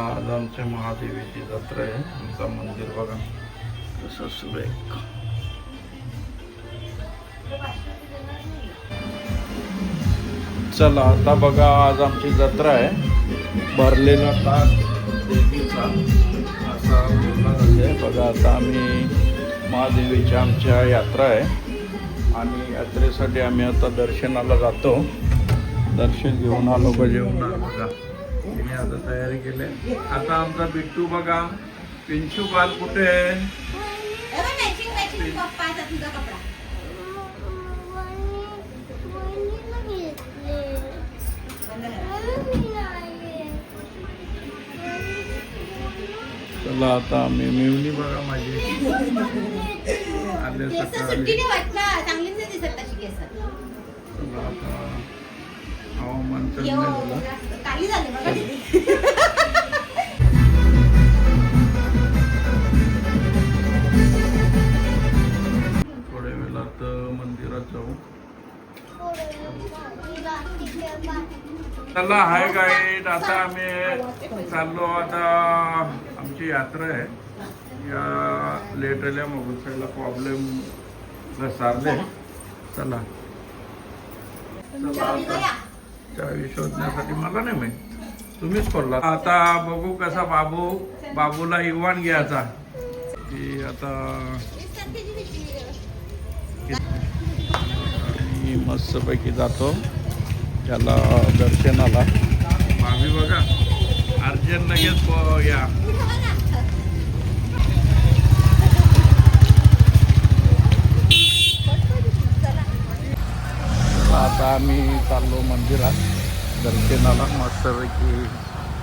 आज आमच्या महादेवीची जत्रा आहे. आमचं मंदिर बघा. कसं सुरेख. चला आता बघा आज आमची जत्रा आहे. भरलेला ताक देवीचा असा बोलला बघा आता आम्ही महादेवीची आमच्या यात्रा आहे. आणि यात्रेसाठी आम्ही आता दर्शनाला जातो. दर्शन घेऊन आलो का जेवण आलो बघा तिने आता तयारी केली. आता आमचा बिट्टू बघा. पिंचू बाल कुठे. चला आता आम्ही मिळवली बघा माझी. आले सकाळी. चला आता. हवामान झाले. वेळात मंदिरात जाऊ. चला हाय गाईड आता आम्ही चाललो आता आमची यात्रा आहे. या लेट आल्या मोबाईलला प्रॉब्लेम घसारले. चला. चला आता चावी शोधण्यासाठी. मला नाही माहीत. तुम्हीच खोलला आता बघू कसा बाबू बाबूला इवान घ्यायचा. की आता मी मस्तपैकी जातो. त्याला दर्शनाला. भाभी बघा. अर्जंट लगेच प- आता आम्ही चाललो मंदिरात. दर्शनाला मस्तपैकी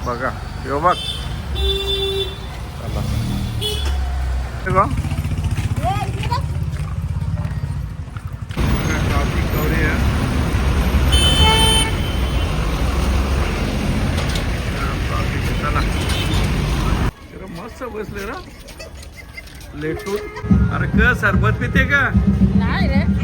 बघा. यो बघ. चला. हे गौरी आहे मस्त बसले रा. लेटून. अरे क सरबत पिते का? नाही रे.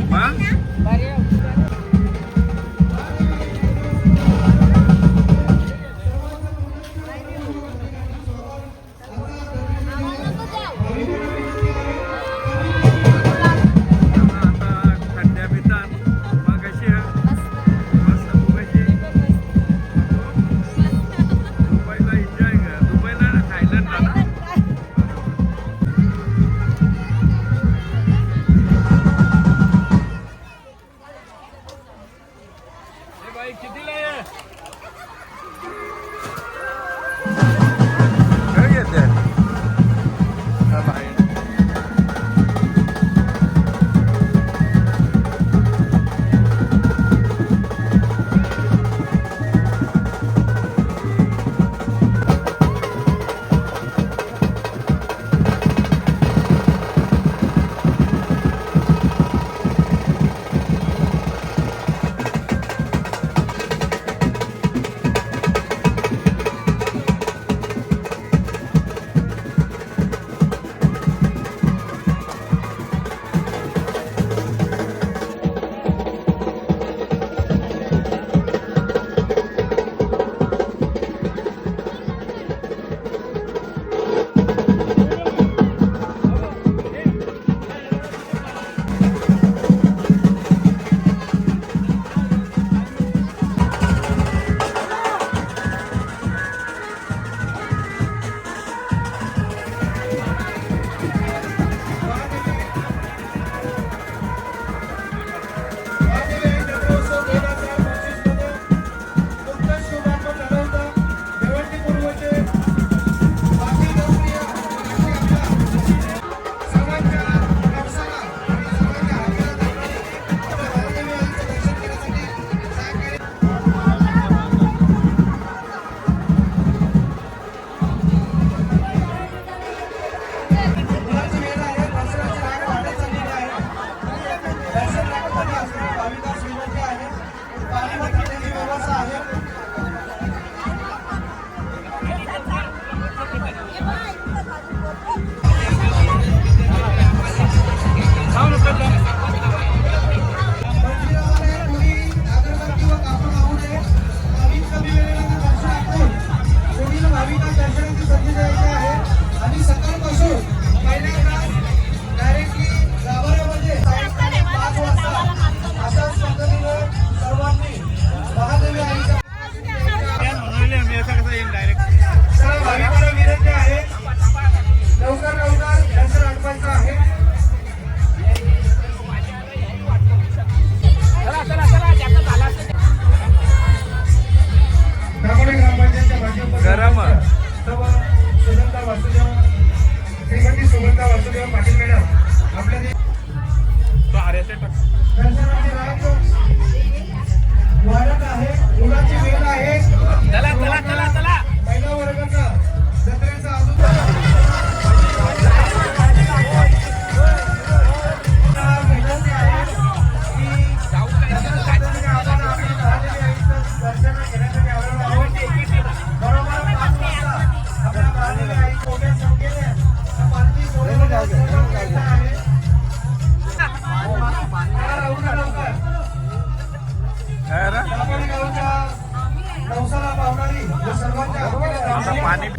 Oh! पाणी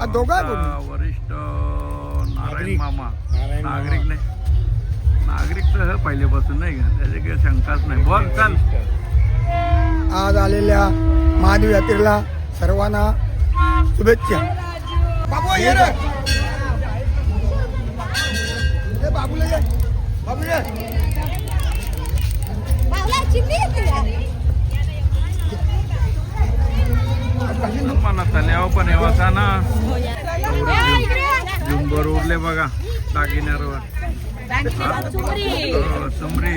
आमचा वरिष्ठ नारायण मामा. नागरिक नाही. नागरिक तर पहिल्यापासून नाही का? त्याची काही शंकाच नाही. बोल चल. आज आलेल्या महादेव यात्रेला सर्वांना शुभेच्छा. बाबू ये रे. बाबूला ये. बाबू ये. तल्यावर पण येवासा ना झुंबर उरले बघा दागिन्यावर. हो, सुमरी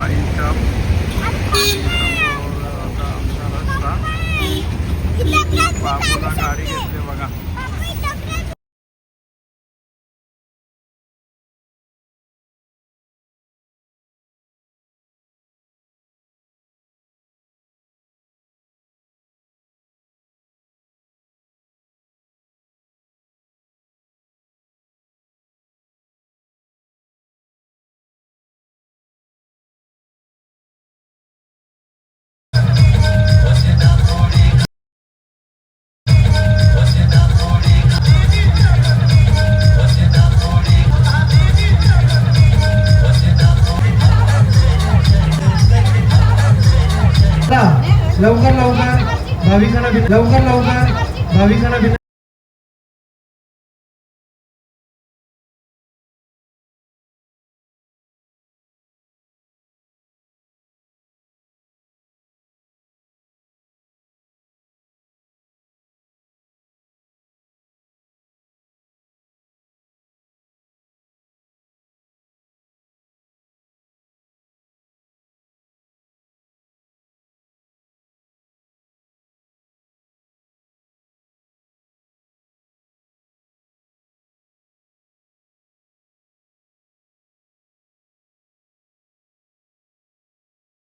पाईन शॉप लवकर लवकर. भाविकांना